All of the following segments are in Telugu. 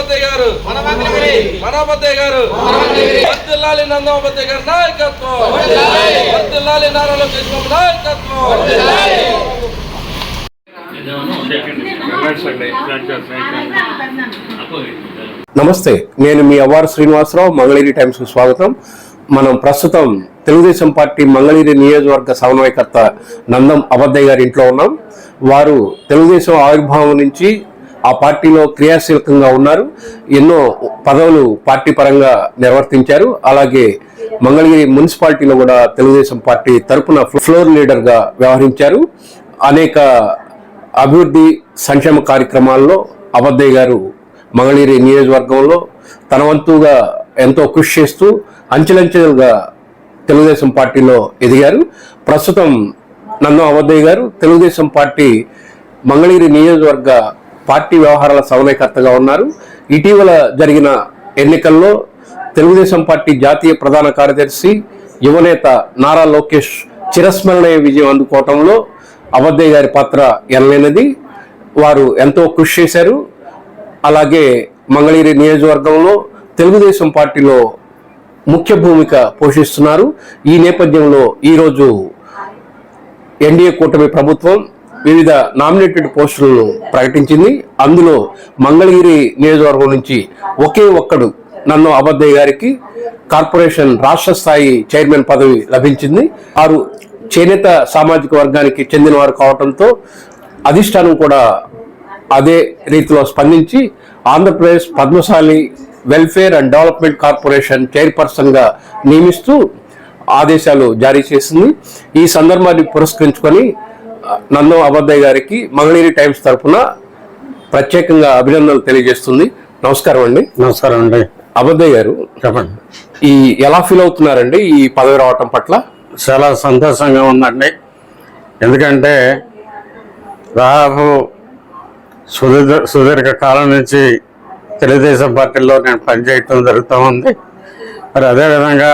లోకేష్ మనోబద్దయ్య గారు మనోబద్దయ్య గారు. వర్దిల్లాలి నందమబద్దయ్య గారి నాయకత్వం. వర్దిల్లాలి నారా లోకేష్ బాబు నాయకత్వం. నమస్తే నేను మీ అవ్వారు శ్రీనివాసరావు మంగళగిరి టైమ్స్కు స్వాగతం. మనం ప్రస్తుతం తెలుగుదేశం పార్టీ మంగళగిరి నియోజకవర్గ సమన్వయకర్త నందం అబద్దయ్య గారి ఇంట్లో ఉన్నాం. వారు తెలుగుదేశం ఆవిర్భావం నుంచి ఆ పార్టీలో క్రియాశీలకంగా ఉన్నారు. ఎన్నో పదవులు పార్టీ పరంగా నిర్వర్తించారు. అలాగే మంగళగిరి మున్సిపాలిటీలో కూడా తెలుగుదేశం పార్టీ తరపున ఫ్లోర్ లీడర్గా వ్యవహరించారు. అనేక అభివృద్ధి సంక్షేమ కార్యక్రమాల్లో అబద్దయ్య గారు మంగళగిరి నియోజకవర్గంలో తన వంతుగా ఎంతో కృషి చేస్తూ అంచెలంచెలుగా తెలుగుదేశం పార్టీలో ఎదిగారు. ప్రస్తుతం నన్ను అబద్దయ్య గారు తెలుగుదేశం పార్టీ మంగళగిరి నియోజకవర్గ పార్టీ వ్యవహారాల సమన్వయకర్తగా ఉన్నారు. ఇటీవల జరిగిన ఎన్నికల్లో తెలుగుదేశం పార్టీ జాతీయ ప్రధాన కార్యదర్శి యువనేత నారా లోకేష్ చిరస్మరణీయ విజయం అందుకోవటంలో అబద్దయ్య గారి పాత్ర ఎనలేనిది. వారు ఎంతో కృషి చేశారు. అలాగే మంగళగిరి నియోజకవర్గంలో తెలుగుదేశం పార్టీలో ముఖ్య భూమిక పోషిస్తున్నారు. ఈ నేపథ్యంలో ఈరోజు ఎన్డీఏ కూటమి ప్రభుత్వం వివిధ నామినేటెడ్ పోస్టులను ప్రకటించింది. అందులో మంగళగిరి నియోజకవర్గం నుంచి ఒకే ఒక్కడు నన్ను అబద్దయ్య గారికి కార్పొరేషన్ రాష్ట్ర స్థాయి చైర్మన్ పదవి లభించింది. వారు చేనేత సామాజిక వర్గానికి చెందిన వారు కావడంతో అధిష్టానం కూడా అదే రీతిలో స్పందించి Andhra Pradesh Padmashali welfare and development corporation చైర్పర్సన్గా నియమిస్తూ ఆదేశాలు జారీ చేసింది. ఈ సందర్భాన్ని పురస్కరించుకొని నందం అబద్దయ్య గారికి మంగళగిరి టైమ్స్ తరఫున ప్రత్యేకంగా అభినందనలు తెలియజేస్తుంది. నమస్కారం అండి. నమస్కారం అండి. అబద్దయ్య గారు చెప్పండి. ఈ ఎలా ఫీల్ అవుతున్నారండి ఈ పదవి రావటం పట్ల? చాలా సంతోషంగా ఉందండి. ఎందుకంటే దాదాపు సుదీర్ఘ సుదీర్ఘ కాలం నుంచి తెలుగుదేశం పార్టీలో నేను పనిచేయటం జరుగుతూ ఉంది. మరి అదేవిధంగా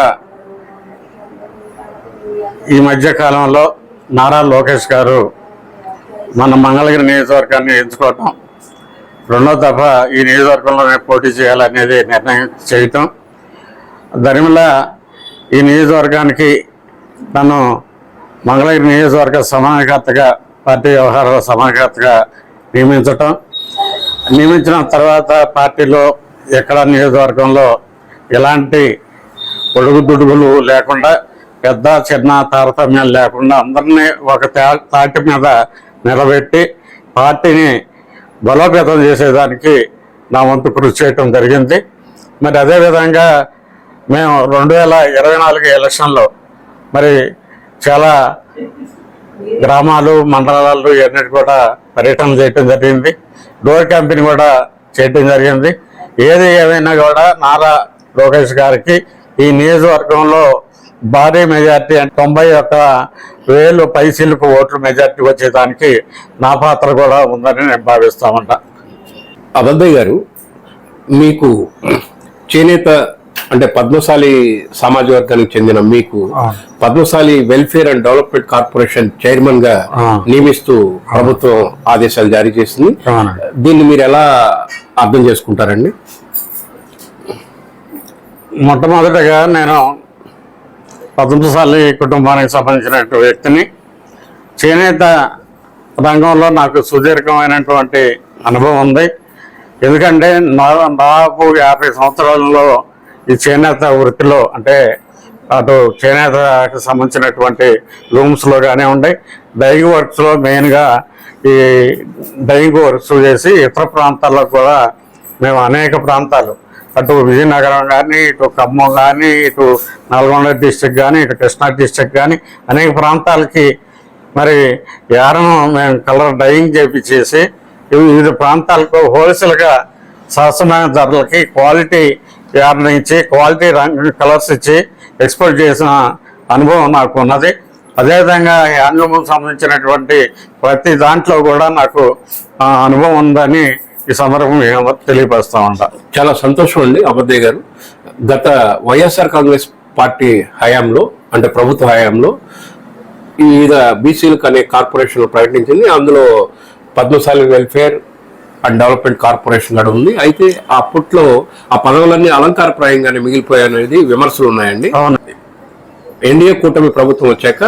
ఈ మధ్య కాలంలో నారా లోకేష్ గారు మన మంగళగిరి నియోజకవర్గాన్ని ఎంచుకోవటం. రెండో దఫ ఈ నియోజకవర్గంలోనే పోటీ చేయాలనేది నిర్ణయం చేయటం. దానివల్ల ఈ నియోజకవర్గానికి నన్ను మంగళగిరి నియోజకవర్గ సమన్వయకర్తగా పార్టీ వ్యవహారాల సమన్వయకర్తగా నియమించటం. నియమించిన తర్వాత పార్టీలో ఎక్కడ నియోజకవర్గంలో ఎలాంటి ఒడుగుదుడుగులు లేకుండా పెద్ద చిన్న తారతమ్యాలు లేకుండా అందరినీ ఒక తా- తాటి మీద నిలబెట్టి పార్టీని బలోపేతం చేసేదానికి నా వంతు కృషి చేయటం జరిగింది. మరి అదేవిధంగా మేము రెండు వేల ఇరవై నాలుగు ఎలక్షన్లో మరి చాలా గ్రామాలు మండలాలు ఇవన్నిటి కూడా పర్యటన చేయటం జరిగింది. డోర్ కంపెనీ కూడా చేయటం జరిగింది. ఏది ఏమైనా కూడా నారా లోకేష్ గారికి ఈ నియోజకవర్గంలో భారీ మెజార్టీ అంటే తొంభై ఒక్క వేలు పైసీలకు ఓట్ల మెజార్టీ వచ్చేదానికి నా పాత్ర కూడా ఉందని నేను భావిస్తా ఉంటా అబద్దయ్య గారు మీకు చేనేత అంటే పద్మశాలి సామాజిక వర్గానికి చెందిన మీకు Padmashali welfare and development corporation చైర్మన్గా. నియమిస్తూ ప్రభుత్వం ఆదేశాలు జారీ చేసింది. దీన్ని మీరు ఎలా అర్థం చేసుకుంటారండి మొట్టమొదటిగా నేను పద్మశాలి కుటుంబానికి సంబంధించినటువంటి వ్యక్తిని చేనేత రంగంలో నాకు సుదీర్ఘమైనటువంటి అనుభవం ఉంది. ఎందుకంటే దాదాపు యాభై సంవత్సరాలలో ఈ చేనేత వృత్తిలో అంటే అటు చేనేతకి సంబంధించినటువంటి రూమ్స్లో కానివ్వండి డైయింగ్ వర్క్స్లో మెయిన్గా ఈ డైయింగ్ వర్క్స్ చేసి ఇతర ప్రాంతాల్లో కూడా మేము అనేక ప్రాంతాలు అటు విజయనగరం కానీ ఇటు ఖమ్మం కానీ ఇటు నల్గొండ డిస్టిక్ కానీ ఇటు కృష్ణా డిస్టిక్ కానీ అనేక ప్రాంతాలకి మరి యారను మేము కలర్ డైయింగ్ చేపించేసి వివిధ ప్రాంతాలకు హోల్సేల్గా సరసమైన ధరలకి క్వాలిటీ యార్న్ ఇచ్చి క్వాలిటీ రంగు కలర్స్ ఇచ్చి ఎక్స్పోర్ట్ చేసిన అనుభవం నాకు ఉన్నది అదేవిధంగా హ్యాండ్లూమ్కి సంబంధించినటువంటి ప్రతి దాంట్లో కూడా నాకు అనుభవం ఉందని ఈ సందర్భంగా తెలియపరుస్తా ఉంటా. చాలా సంతోషం అండి అబద్దయ్య గారు. గత వైఎస్ఆర్ కాంగ్రెస్ పార్టీ హయాంలో అంటే ప్రభుత్వ హయాంలో వివిధ బీసీలకు అనే కార్పొరేషన్లు ప్రకటించింది. అందులో Padmashali welfare and development corporation కూడా ఉంది. అయితే అప్పట్లో ఆ పదవులన్నీ అలంకారప్రాయంగానే మిగిలిపోయాయి అనేది విమర్శలు ఉన్నాయండి. ఎన్డీఏ కూటమి ప్రభుత్వం వచ్చాక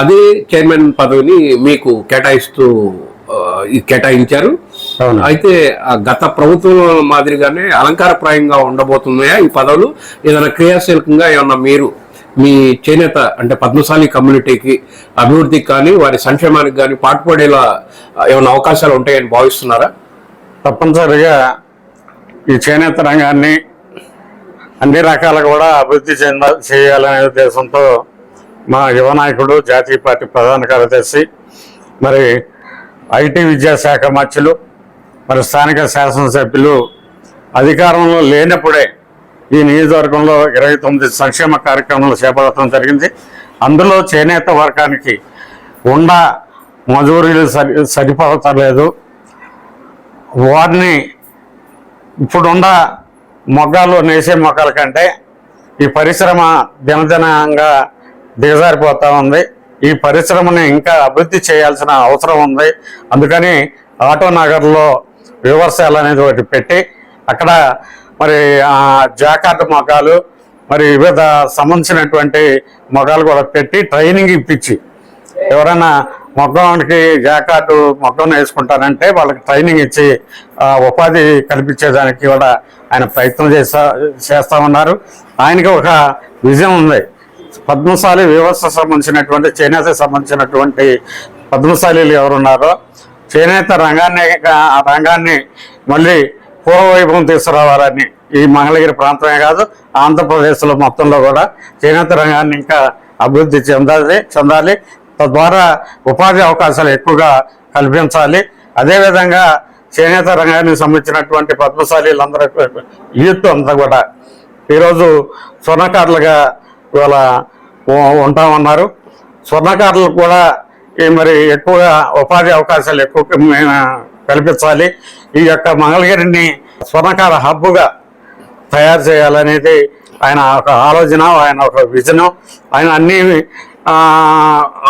అదే చైర్మన్ పదవిని మీకు కేటాయిస్తూ కేటాయించారు. అయితే గత ప్రభుత్వం మాదిరిగానే అలంకారప్రాయంగా ఉండబోతున్నాయా ఈ పదవులు? ఏదైనా క్రియాశీలకంగా ఏమన్నా మీరు మీ చేనేత అంటే పద్మశాలి కమ్యూనిటీకి అభివృద్ధికి కానీ వారి సంక్షేమానికి కానీ పాటుపడేలా ఏమైనా అవకాశాలు ఉంటాయని భావిస్తున్నారా? తప్పనిసరిగా ఈ చేనేత రంగాన్ని అన్ని రకాలుగా కూడా అభివృద్ధి చెంద చేయాలనే ఉద్దేశంతో మా యువ నాయకుడు జాతీయ పార్టీ ప్రధాన కార్యదర్శి మరి ఐటీ విద్యాశాఖ మధ్యలు మరి స్థానిక శాసనసభ్యులు అధికారంలో లేనప్పుడే ఈ నియోజకవర్గంలో ఇరవై తొమ్మిది సంక్షేమ కార్యక్రమాలు చేపట్టడం జరిగింది. అందులో చేనేత వర్గానికి ఉండ మజూరీలు సరి సరిపోతలేదు. వారిని ఇప్పుడున్న మొగ్గాలు నేసే మొక్కల కంటే ఈ పరిశ్రమ దినదినంగా దిగజారిపోతూ ఉంది. ఈ పరిశ్రమని ఇంకా అభివృద్ధి చేయాల్సిన అవసరం ఉంది. అందుకని ఆటో నగర్లో వ్యవసాయాలు అనేది ఒకటి పెట్టి అక్కడ మరి ఆ జాకార్డ్ మొగాలు మరి వివిధ సంబంధించినటువంటి మొగాలు కూడా పెట్టి ట్రైనింగ్ ఇప్పించి ఎవరైనా మొగ్గంకి జాకార్డు మొగ్గం వేసుకుంటారంటే వాళ్ళకి ట్రైనింగ్ ఇచ్చి ఉపాధి కల్పించేదానికి కూడా ఆయన ప్రయత్నం చేస్తా చేస్తా ఉన్నారు. ఆయనకి ఒక విజయం ఉంది. పద్మశాలి వ్యవస్థ సంబంధించినటువంటి చేనేత సంబంధించినటువంటి పద్మశాలీలు ఎవరున్నారో చేనేత రంగాన్ని ఆ రంగాన్ని మళ్ళీ పూర్వవైభవం తీసుకురావాలని ఈ మంగళగిరి ప్రాంతమే కాదు ఆంధ్రప్రదేశ్లో మొత్తంలో కూడా చేనేత రంగాన్ని ఇంకా అభివృద్ధి చెందాలి చెందాలి. తద్వారా ఉపాధి అవకాశాలు ఎక్కువగా కల్పించాలి. అదేవిధంగా చేనేత రంగానికి సంబంధించినటువంటి పద్మశాలీలందరూ యూత్ అంతా కూడా ఈరోజు స్వర్ణకారులుగా ఇవాళ ఉంటామన్నారు. స్వర్ణకారులు కూడా మరి ఎక్కువగా ఉపాధి అవకాశాలు ఎక్కువ కల్పించాలి. ఈ యొక్క మంగళగిరిని స్వర్ణకార హబ్బుగా తయారు చేయాలనేది ఆయన ఒక ఆలోచన ఆయన ఒక విజనం ఆయన అన్ని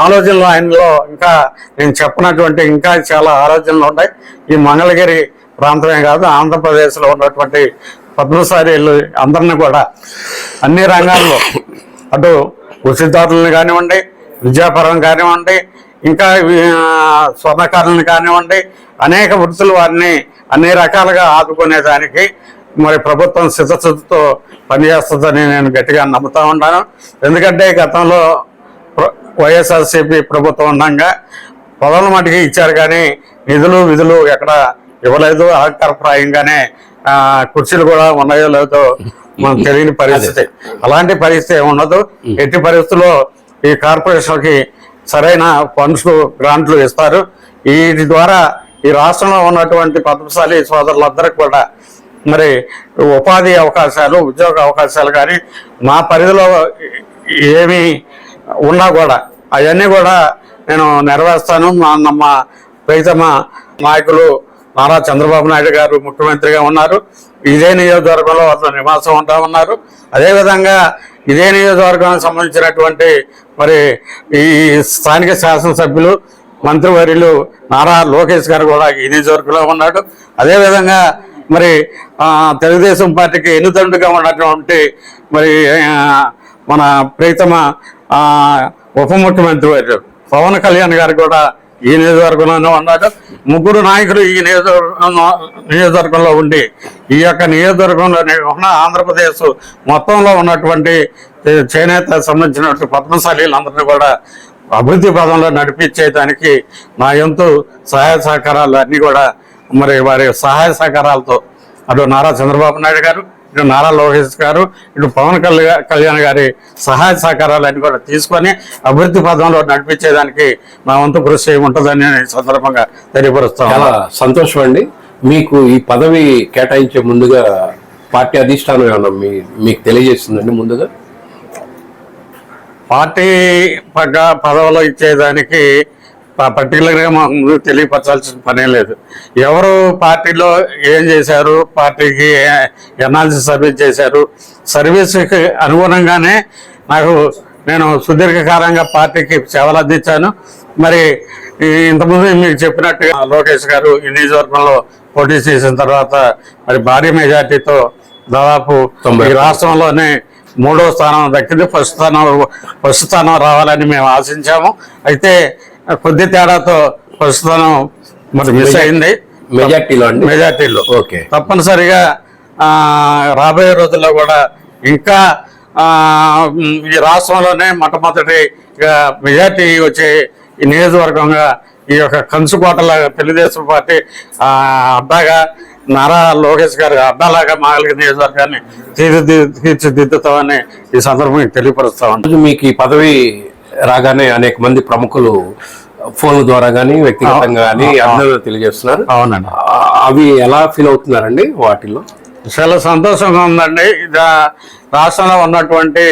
ఆలోచనలు ఆయనలో ఇంకా నేను చెప్పినటువంటి ఇంకా చాలా ఆలోచనలు ఉన్నాయి. ఈ మంగళగిరి ప్రాంతమే కాదు ఆంధ్రప్రదేశ్లో ఉన్నటువంటి పద్మశాలీలు అందరిని కూడా అన్ని రంగాల్లో అటు ఉచితదారులను కానివ్వండి విద్యాపరం కానివ్వండి ఇంకా స్వర్ణకారులను కానివ్వండి అనేక వృత్తులు వారిని అన్ని రకాలుగా ఆదుకునేదానికి మరి ప్రభుత్వం సిద్ధశుద్ధితో పనిచేస్తుందని నేను గట్టిగా నమ్ముతా ఉన్నాను. ఎందుకంటే గతంలో వైఎస్ఆర్సీపీ ప్రభుత్వం ఉండగా పదవుల మటుకి ఇచ్చారు కానీ నిధులు విధులు ఎక్కడ ఇవ్వలేదు. అలంకారప్రాయంగానే ఆ, కుర్చీలు కూడా ఉన్నాయో లేదో మనకు తెలియని పరిస్థితి. అలాంటి పరిస్థితి ఏమి ఉండదు ఎట్టి పరిస్థితుల్లో ఈ కార్పొరేషన్కి సరైన ఫండ్స్ గ్రాంట్లు ఇస్తారు. వీటి ద్వారా ఈ రాష్ట్రంలో ఉన్నటువంటి పద్మశాలి సోదరులందరికీ కూడా మరి ఉపాధి అవకాశాలు ఉద్యోగ అవకాశాలు కానీ మా పరిధిలో ఏమి ఉన్నా కూడా అవన్నీ కూడా నేను నెరవేరుస్తాను. మా మా ప్రీతమ నాయకులు నారా చంద్రబాబు నాయుడు గారు ముఖ్యమంత్రిగా ఉన్నారు. ఇదే నియోజకవర్గంలో వాళ్ళు నివాసం ఉంటా ఉన్నారు. అదేవిధంగా ఇదే నియోజకవర్గానికి సంబంధించినటువంటి మరి ఈ స్థానిక శాసనసభ్యులు మంత్రివర్యులు నారా లోకేష్ గారు కూడా ఈ నియోజకవర్గంలో ఉన్నాడు అదేవిధంగా మరి తెలుగుదేశం పార్టీకి ఎన్నుదండుగా ఉన్నటువంటి మరి మన ప్రీతమ ఉప ముఖ్యమంత్రి వర్యులు పవన్ కళ్యాణ్ గారు కూడా ఈ నియోజకవర్గంలోనే ఉన్నాడు ముగ్గురు నాయకులు ఈ నియోజకవర్గం నియోజకవర్గంలో ఉండి ఈ యొక్క నియోజకవర్గంలోనే ఉన్న ఆంధ్రప్రదేశ్ మొత్తంలో ఉన్నటువంటి చేనేత సంబంధించినటువంటి పద్మశాలీలందరినీ కూడా అభివృద్ధి పదంలో నడిపించేదానికి నా ఎంతో సహాయ సహకారాలు అన్నీ కూడా మరి వారి సహాయ సహకారాలతో అటు నారా చంద్రబాబు నాయుడు గారు ఇటు నారా లోకేష్ గారు ఇటు పవన్ కళ్యాణ్ కళ్యాణ్ గారి సహాయ సహకారాలు అన్ని కూడా తీసుకొని అభివృద్ధి పదంలో నడిపించేదానికి నా వంతు కృషి ఉంటుందని సందర్భంగా తెలియపరుస్తాను చాలా సంతోషం అండి. మీకు ఈ పదవి కేటాయించే ముందుగా పార్టీ అధిష్టానం ఏమన్నా మీ మీకు తెలియజేస్తుందండి ముందుగా? పార్టీ పక్క పదవులు ఇచ్చేదానికి పర్టికులర్గా మాకు ముందు తెలియపరచాల్సిన పనే లేదు. ఎవరు పార్టీలో ఏం చేశారు పార్టీకి ఎనాలిసిస్ సర్వీస్ చేశారు సర్వీస్కి అనుగుణంగానే నాకు నేను సుదీర్ఘకాలంగా పార్టీకి సేవలు అందించాను. మరి ఇంతకుముందు మీకు చెప్పినట్టుగా లోకేష్ గారు ఈ నియోజకవర్గంలో పోటీ చేసిన తర్వాత మరి భారీ మెజార్టీతో దాదాపు తొంభై. ఈ రాష్ట్రంలోనే మూడో స్థానం దక్కింది. ఫస్ట్ స్థానం ఫస్ట్ స్థానం రావాలని మేము ఆశించాము. అయితే కొద్ది తేడాతో స్థానం మరి మిస్ అయింది. మెజార్టీలో మెజార్టీలో. ఓకే. తప్పనిసరిగా ఆ, రాబోయే రోజుల్లో కూడా ఇంకా ఈ రాష్ట్రంలోనే మొట్టమొదటి మెజార్టీ వచ్చే ఈ నియోజకవర్గంగా ఈ యొక్క కంచుకోటల తెలుగుదేశం పార్టీ ఆ, అడ్డాగా నారా లోకేష్ గారి అడ్డాలాగా మాగలిగిన నియోజకవర్గాన్ని తీర్చిది తీర్చిదిద్దుతామని ఈ సందర్భంగా రోజు మీకు ఈ పదవి రాగానే అనేక మంది ప్రముఖులు ఫోన్ ద్వారా కానీ వ్యక్తిగతంగా కానీ అభినందనలు తెలియజేస్తున్నారు. అవునండి. అవి ఎలా ఫీల్ అవుతున్నారండి వాటిల్లో? చాలా సంతోషంగా ఉందండి. ఇది రాష్ట్రంలో ఉన్నటువంటి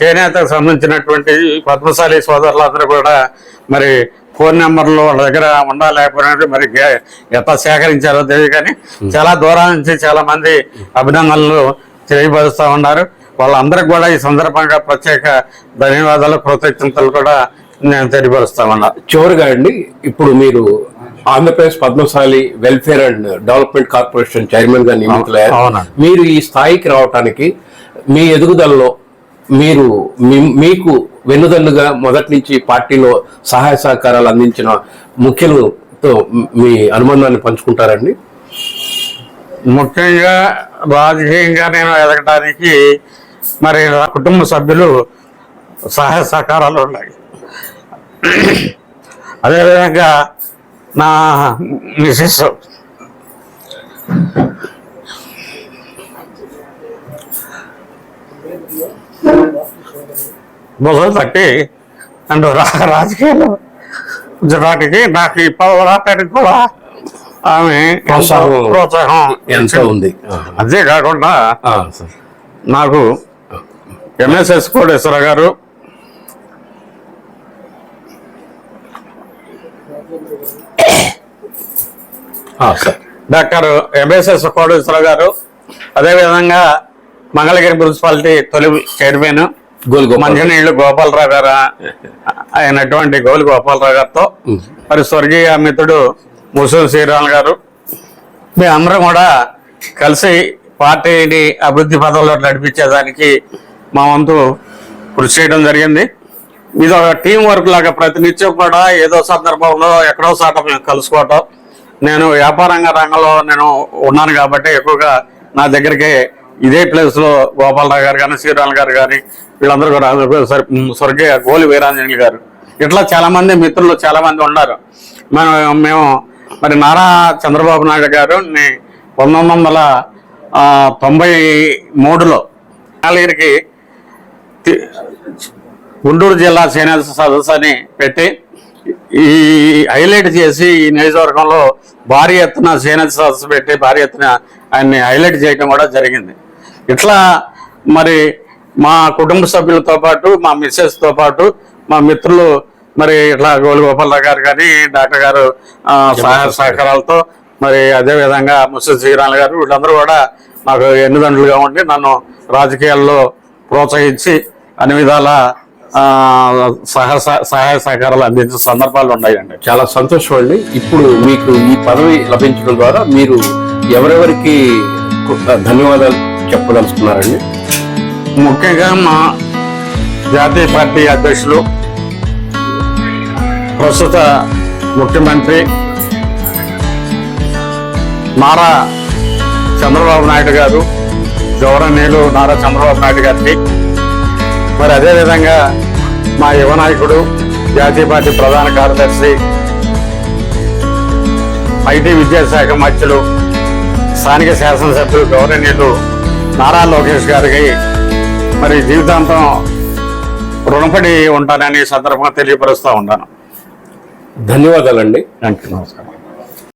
చేనేతకు సంబంధించినటువంటి పద్మశాలి సోదరులందరూ కూడా మరి ఫోన్ నెంబర్లు వాళ్ళ దగ్గర ఉండాలి లేకపోయినట్టు మరి ఎట్లా సేకరించారో తెలియదు కానీ చాలా దూరం నుంచి చాలా మంది అభినందనలు తెలియపరుస్తూ ఉన్నారు. వాళ్ళందరికీ కూడా ఈ సందర్భంగా ప్రత్యేక ధన్యవాదాలు కృతజ్ఞతలు కూడా నేను తెలియపరుస్తా ఉన్నా చివరిగా అండి ఇప్పుడు మీరు Andhra Pradesh Padmashali welfare and development corporation చైర్మన్గా నియమితులయ్యారు. అవునండి. మీరు ఈ స్థాయికి రావటానికి మీ ఎదుగుదలలో మీరు మీకు వెన్నుదన్నుగా మొదటి నుంచి పార్టీలో సహాయ సహకారాలు అందించిన ముఖ్యులతో మీ అనుబంధాన్ని పంచుకుంటారండి? ముఖ్యంగా రాజకీయంగా నేను ఎదగడానికి మరి కుటుంబ సభ్యులు సహాయ సహకారాలు ఉన్నాయి. అదేవిధంగా నా మిసెస్ మొదలు తట్టి అండ్ రాజకీయాలు జనానికి నాకు ఈ పదవి రావడానికి కూడా ఆమె ప్రోత్సాహం ఎంతో ఉంది? అంతేకాకుండా. నాకు ఎంఎస్ఎస్ కోటేశ్వర గారు. సార్. డాక్టర్ ఎంఎస్ఎస్ కోటేశ్వర గారు. అదేవిధంగా మంగళగిరి మున్సిపాలిటీ తొలి చైర్మన్ మంచినీళ్ళు గోపాలరావు గారు అయినటువంటి గోలి గోపాలరావు గారితో మరి స్వర్గీయ మిత్రుడు ముసూరు శ్రీరామ్ గారు. మేమందరం కూడా కలిసి పార్టీని అభివృద్ధి పదంలో నడిపించేదానికి మా వంతు కృషి చేయడం జరిగింది. ఇది ఒక టీం వర్క్ లాగా ప్రతినిత్యం కూడా ఏదో సందర్భంలో ఎక్కడో సాట మేము కలుసుకోవటం. నేను వ్యాపారంగా రంగంలో నేను ఉన్నాను కాబట్టి ఎక్కువగా నా దగ్గరికి ఇదే ప్లేస్లో గోపాలరావు గారు కానీ శ్రీరామ్ గారు కానీ వీళ్ళందరూ కూడా స్వర్గీయ గోలి వీరాంజనేయులు గారు. ఇట్లా చాలామంది మిత్రులు చాలామంది ఉన్నారు. మనం మేము మరి నారా చంద్రబాబు నాయుడు గారు పంతొమ్మిది వందల తొంభై మూడులో నాలుగురికి గుంటూరు జిల్లా చేనేత సదస్సు అని పెట్టి ఈ హైలైట్ చేసి ఈ నియోజకవర్గంలో భారీ ఎత్తున చేనేత సదస్సు పెట్టి భారీ ఎత్తున ఆయన్ని హైలైట్ చేయడం కూడా జరిగింది. ఇట్లా మరి మా కుటుంబ సభ్యులతో పాటు మా మిస్సెస్తో పాటు మా మిత్రులు మరి ఇట్లా గోలు గోపాలరావు గారు కానీ డాక్టర్ గారు సహాయ సహకారాలతో మరి అదే విధంగా ముస్లిం శ్రీరామ్ గారు వీళ్ళందరూ కూడా నాకు ఎన్నిదండ్రులుగా ఉండి నన్ను రాజకీయాల్లో ప్రోత్సహించి అన్ని విధాల ఆ, సహాయ సహాయ సహకారాలు అందించిన సందర్భాలు ఉన్నాయండి. చాలా సంతోషం అండి ఇప్పుడు మీకు ఈ పదవి లభించడం ద్వారా మీరు ఎవరెవరికి ధన్యవాదాలు చెప్పదలుచుకున్నారండి? ముఖ్యంగా మా జాతీయ పార్టీ అధ్యక్షులు ప్రస్తుత ముఖ్యమంత్రి నారా చంద్రబాబు నాయుడు గారు గౌరవనీయులు నారా చంద్రబాబు నాయుడు గారికి. మరి అదేవిధంగా మా యువ నాయకుడు జాతీయ పార్టీ ప్రధాన కార్యదర్శి ఐటీ విద్యాశాఖ మధ్యలు స్థానిక శాసనసభ్యులు గౌరవనీయులు నారా లోకేష్ గారికి మరి జీవితాంతం రుణపడి ఉంటానని సందర్భంగా తెలియపరుస్తూ ఉంటాను ధన్యవాదాలండి. థ్యాంక్ యూ నమస్కారం.